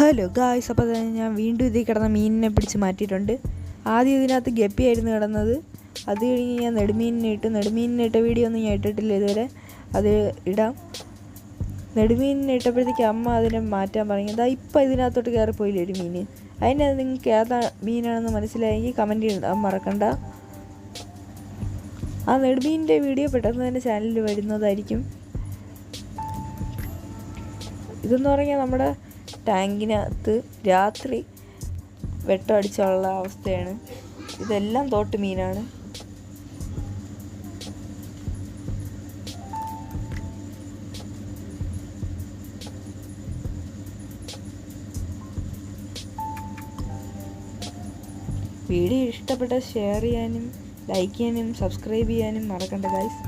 Hello guys അപ്പോൾ ഞാൻ വീണ്ടും ഇതിൽ കിടന്ന മീനിനെ പിടിച്ച് മാറ്റിയിട്ടുണ്ട്. ആദ്യം ഇതിനകത്ത് ഗപ്പിയായിരുന്നു കിടന്നത്. അത് കഴിഞ്ഞ് ഞാൻ നെടുമീനിനെ ഇട്ട്. നെടുമീനിനെ ഇട്ട വീഡിയോ ഒന്നും ഞാൻ ഇട്ടിട്ടില്ല ഇതുവരെ. അത് ഇടാം. നെടുമീനിനെ ഇട്ടപ്പോഴത്തേക്ക് അമ്മ അതിനെ മാറ്റാൻ പറഞ്ഞു. അതാ ഇപ്പം ഇതിനകത്തോട്ട് കയറിപ്പോയില്ല ഒരു മീൻ? അതിനെ നിങ്ങൾക്ക് ഏതാ മീനാണെന്ന് മനസ്സിലായെങ്കിൽ കമന്റ് ഇടാൻ മറക്കണ്ട. ആ നെടുമീനിന്റെ വീഡിയോ പെട്ടെന്ന് തന്നെ ചാനലിൽ വരുന്നതായിരിക്കും. ഇതെന്ന് പറഞ്ഞാൽ നമ്മുടെ ടാങ്കിനകത്ത് രാത്രി വെട്ടം അടിച്ചുള്ള അവസ്ഥയാണ്. ഇതെല്ലാം തോട്ട് മീനാണ്. വീഡിയോ ഇഷ്ടപ്പെട്ട ഷെയർ ചെയ്യാനും ലൈക്ക് ചെയ്യാനും സബ്സ്ക്രൈബ് ചെയ്യാനും മറക്കണ്ട ഗൈസ്